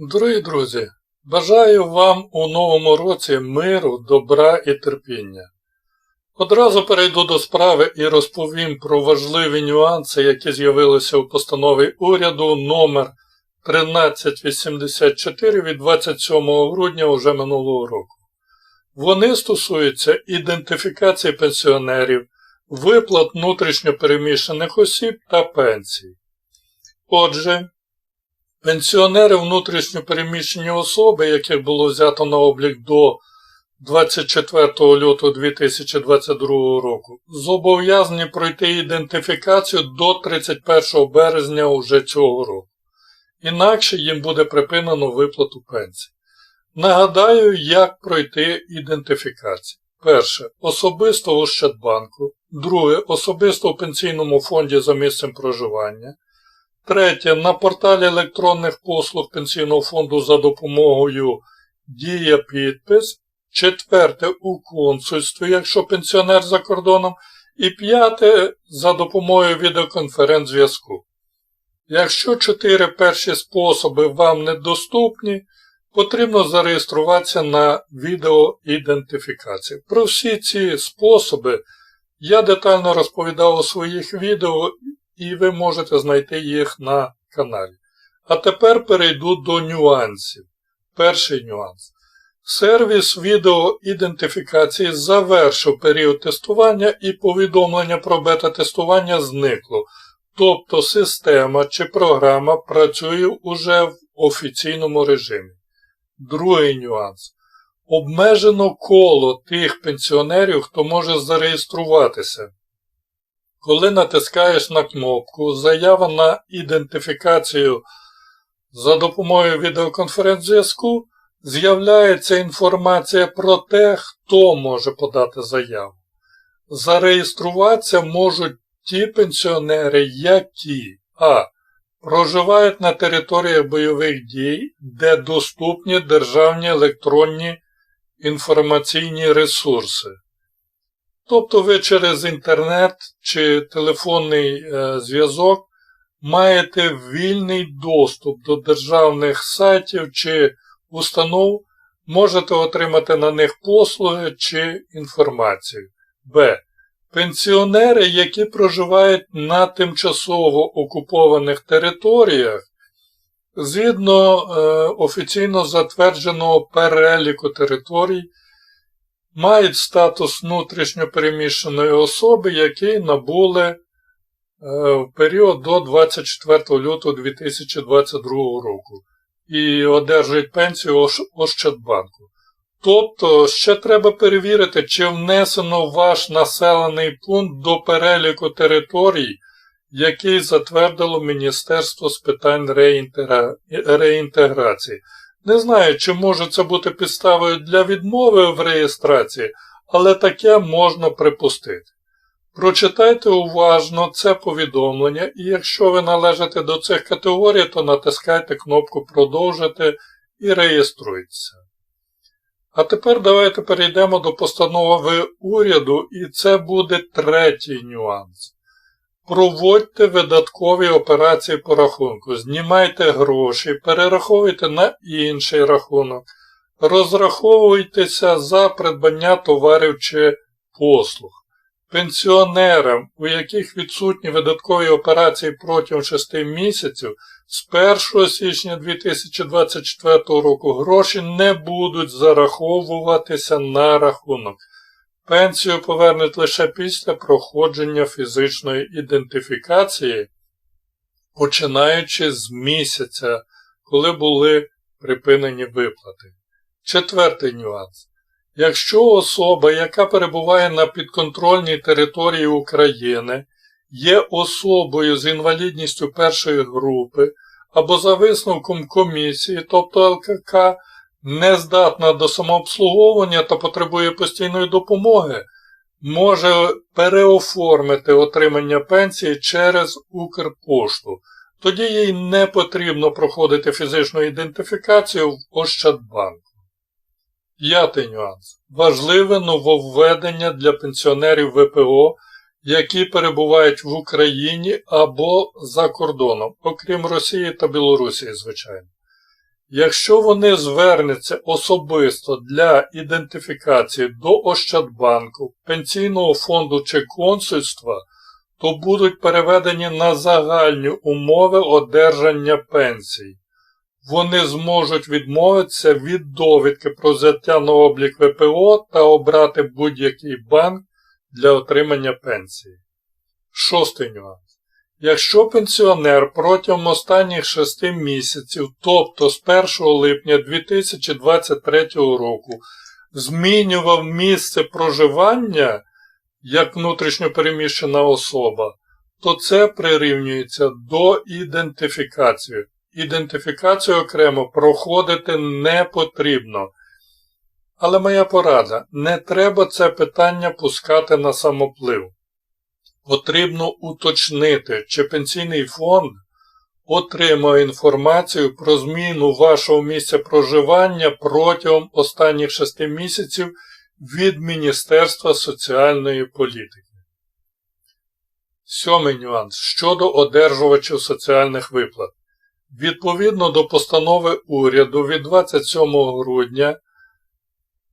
Дорогі друзі, бажаю вам у новому році миру, добра і терпіння. Одразу перейду до справи і розповім про важливі нюанси, які з'явилися у постанові уряду номер 1384 від 27 грудня уже минулого року. Вони стосуються ідентифікації пенсіонерів, виплат внутрішньопереміщених осіб та пенсій. Отже, Пенсіонери внутрішньо переміщені особи, яких було взято на облік до 24 лютого 2022 року, зобов'язані пройти ідентифікацію до 31 березня уже цього року. Інакше їм буде припинено виплату пенсії. Нагадаю, як пройти ідентифікацію. Перше. Особисто в Ощадбанку. Друге. Особисто у пенсійному фонді за місцем проживання. Третє. На порталі електронних послуг Пенсійного фонду за допомогою Дія підпис. Четверте у консульстві, якщо пенсіонер за кордоном. І п'яте за допомогою відеоконференц-зв'язку. Якщо чотири перші способи вам недоступні, потрібно зареєструватися на відеоідентифікацію. Про всі ці способи я детально розповідав у своїх відео і ви можете знайти їх на каналі. А тепер перейду до нюансів. Перший нюанс. Сервіс відеоідентифікації завершив період тестування і повідомлення про бета-тестування зникло. Тобто система чи програма працює уже в офіційному режимі. Другий нюанс. Обмежено коло тих пенсіонерів, хто може зареєструватися. Коли натискаєш на кнопку Заява на ідентифікацію за допомогою відеоконференц-зв'язку, з'являється інформація про те, хто може подати заяву. Зареєструватися можуть ті пенсіонери, які а. Проживають на території бойових дій, де доступні державні електронні інформаційні ресурси. Тобто ви через інтернет чи телефонний е, зв'язок маєте вільний доступ до державних сайтів чи установ, можете отримати на них послуги чи інформацію. Б. Пенсіонери, які проживають на тимчасово окупованих територіях, згідно е, офіційно затвердженого переліку територій, мають статус внутрішньопереміщеної особи, які набули е, в період до 24 лютого 2022 року і одержують пенсію Ощадбанку. Тобто ще треба перевірити, чи внесено ваш населений пункт до переліку територій, який затвердило Міністерство з питань реінтеграції. Не знаю, чи може це бути підставою для відмови в реєстрації, але таке можна припустити. Прочитайте уважно це повідомлення, і якщо ви належите до цих категорій, то натискайте кнопку Продовжити і реєструйтеся. А тепер давайте перейдемо до постанови уряду, і це буде третій нюанс. Проводьте видаткові операції по рахунку, знімайте гроші, перераховуйте на інший рахунок, розраховуйтеся за придбання товарів чи послуг. Пенсіонерам, у яких відсутні видаткові операції протягом 6 місяців, з 1 січня 2024 року гроші не будуть зараховуватися на рахунок. Пенсію повернуть лише після проходження фізичної ідентифікації, починаючи з місяця, коли були припинені виплати. Четвертий нюанс. Якщо особа, яка перебуває на підконтрольній території України, є особою з інвалідністю першої групи або за висновком комісії, тобто ЛКК, не здатна до самообслуговування та потребує постійної допомоги, може переоформити отримання пенсії через Укрпошту. Тоді їй не потрібно проходити фізичну ідентифікацію в Ощадбанку. П'ятий нюанс. Важливе нововведення для пенсіонерів ВПО, які перебувають в Україні або за кордоном, окрім Росії та Білорусі, звичайно. Якщо вони звернуться особисто для ідентифікації до Ощадбанку, пенсійного фонду чи консульства, то будуть переведені на загальні умови одержання пенсій. Вони зможуть відмовитися від довідки про взяття на облік ВПО та обрати будь-який банк для отримання пенсії. Шостий нюанс. Якщо пенсіонер протягом останніх 6 місяців, тобто з 1 липня 2023 року, змінював місце проживання як внутрішньопереміщена особа, то це прирівнюється до ідентифікації. Ідентифікацію окремо проходити не потрібно. Але моя порада, не треба це питання пускати на самоплив. Потрібно уточнити, чи пенсійний фонд отримав інформацію про зміну вашого місця проживання протягом останніх 6 місяців від Міністерства соціальної політики. Сьомий нюанс щодо одержувачів соціальних виплат. Відповідно до постанови уряду від 27 грудня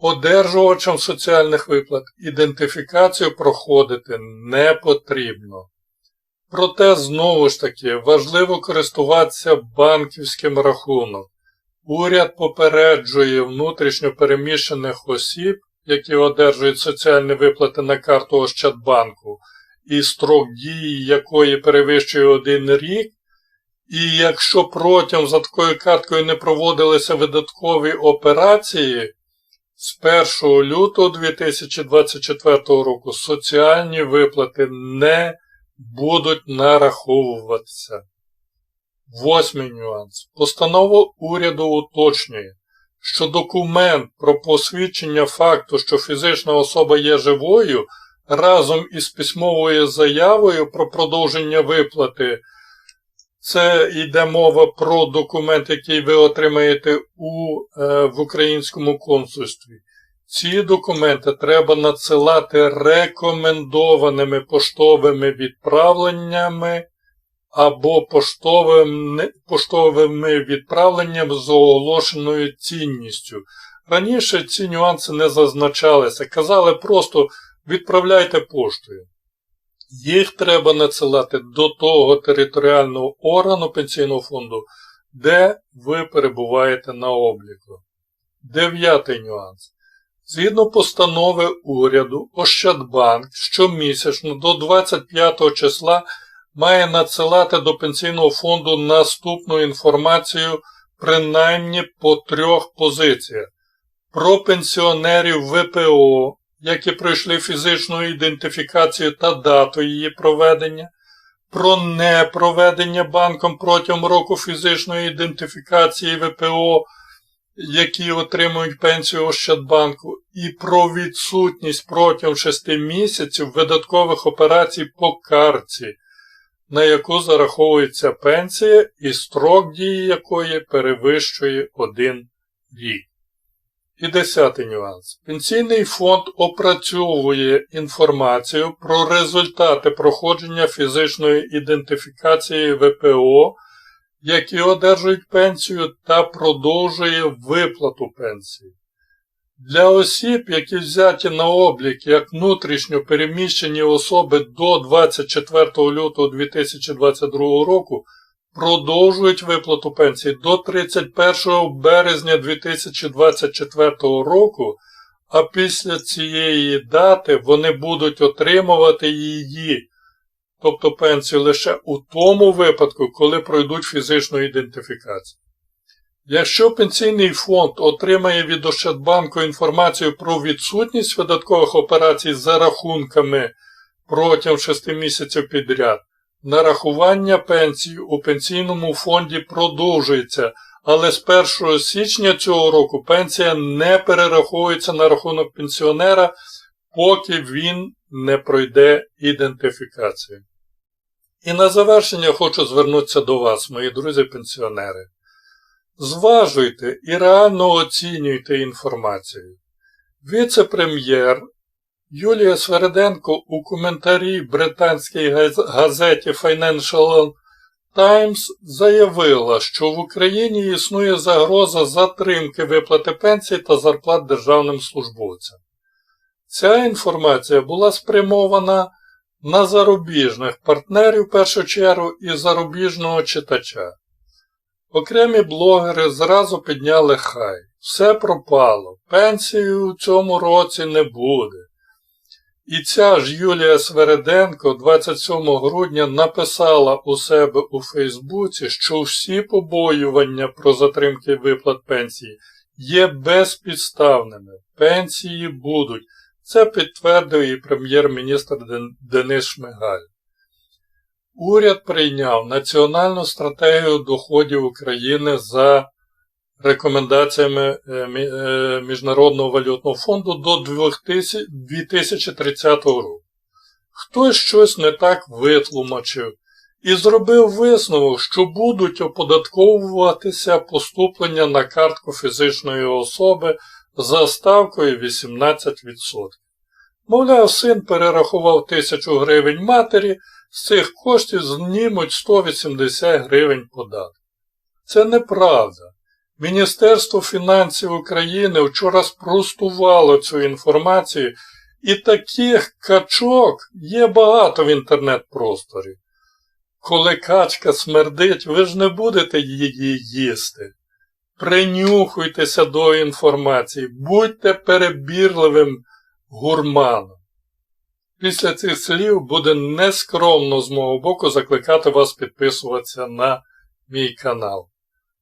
одержувачам соціальних виплат ідентифікацію проходити не потрібно. Проте, знову ж таки, важливо користуватися банківським рахунок. Уряд попереджує внутрішньо переміщених осіб, які одержують соціальні виплати на карту Ощадбанку, і строк дії якої перевищує один рік, і якщо протягом за такою карткою не проводилися видаткові операції, з 1 лютого 2024 року соціальні виплати не будуть нараховуватися. Восьмий нюанс. Постанова уряду уточнює, що документ про посвідчення факту, що фізична особа є живою, разом із письмовою заявою про продовження виплати. Це йде мова про документ, який ви отримаєте у, е, в українському консульстві. Ці документи треба надсилати рекомендованими поштовими відправленнями або поштовими, поштовими відправленнями з оголошеною цінністю. Раніше ці нюанси не зазначалися. Казали просто відправляйте поштою. Їх треба надсилати до того територіального органу пенсійного фонду, де ви перебуваєте на обліку. Дев'ятий нюанс. Згідно постанови уряду, Ощадбанк щомісячно до 25 числа має надсилати до пенсійного фонду наступну інформацію принаймні по трьох позиціях. Про пенсіонерів ВПО, які пройшли фізичну ідентифікацію та дату її проведення, про непроведення банком протягом року фізичної ідентифікації ВПО, які отримують пенсію Ощадбанку, і про відсутність протягом 6 місяців видаткових операцій по карці, на яку зараховується пенсія і строк дії якої перевищує 1 рік. І десятий нюанс. Пенсійний фонд опрацьовує інформацію про результати проходження фізичної ідентифікації ВПО, які одержують пенсію та продовжує виплату пенсії. Для осіб, які взяті на облік як внутрішньо переміщені особи до 24 лютого 2022 року, продовжують виплату пенсії до 31 березня 2024 року, а після цієї дати вони будуть отримувати її, тобто пенсію лише у тому випадку, коли пройдуть фізичну ідентифікацію. Якщо пенсійний фонд отримає від Ощадбанку інформацію про відсутність видаткових операцій за рахунками протягом 6 місяців підряд, Нарахування пенсії у пенсійному фонді продовжується, але з 1 січня цього року пенсія не перераховується на рахунок пенсіонера, поки він не пройде ідентифікацію. І на завершення хочу звернутися до вас, мої друзі-пенсіонери. Зважуйте і реально оцінюйте інформацію. Віце-прем'єр Юлія Свереденко у коментарі британській газеті Financial Times заявила, що в Україні існує загроза затримки виплати пенсій та зарплат державним службовцям. Ця інформація була спрямована на зарубіжних партнерів в першу чергу і зарубіжного читача. Окремі блогери зразу підняли хай. Все пропало, пенсії у цьому році не буде. І ця ж Юлія Свереденко 27 грудня написала у себе у Фейсбуці, що всі побоювання про затримки виплат пенсії є безпідставними. Пенсії будуть. Це підтвердив і прем'єр-міністр Денис Шмигаль. Уряд прийняв Національну стратегію доходів України за рекомендаціями е, е, Міжнародного валютного фонду до 2030 року. Хтось щось не так витлумачив і зробив висновок, що будуть оподатковуватися поступлення на картку фізичної особи за ставкою 18%. Мовляв, син перерахував тисячу гривень матері, з цих коштів знімуть 180 гривень податку. Це неправда. Міністерство фінансів України вчора спростувало цю інформацію, і таких качок є багато в інтернет-просторі. Коли качка смердить, ви ж не будете її їсти. Принюхуйтеся до інформації, будьте перебірливим гурманом. Після цих слів буде нескромно з мого боку закликати вас підписуватися на мій канал.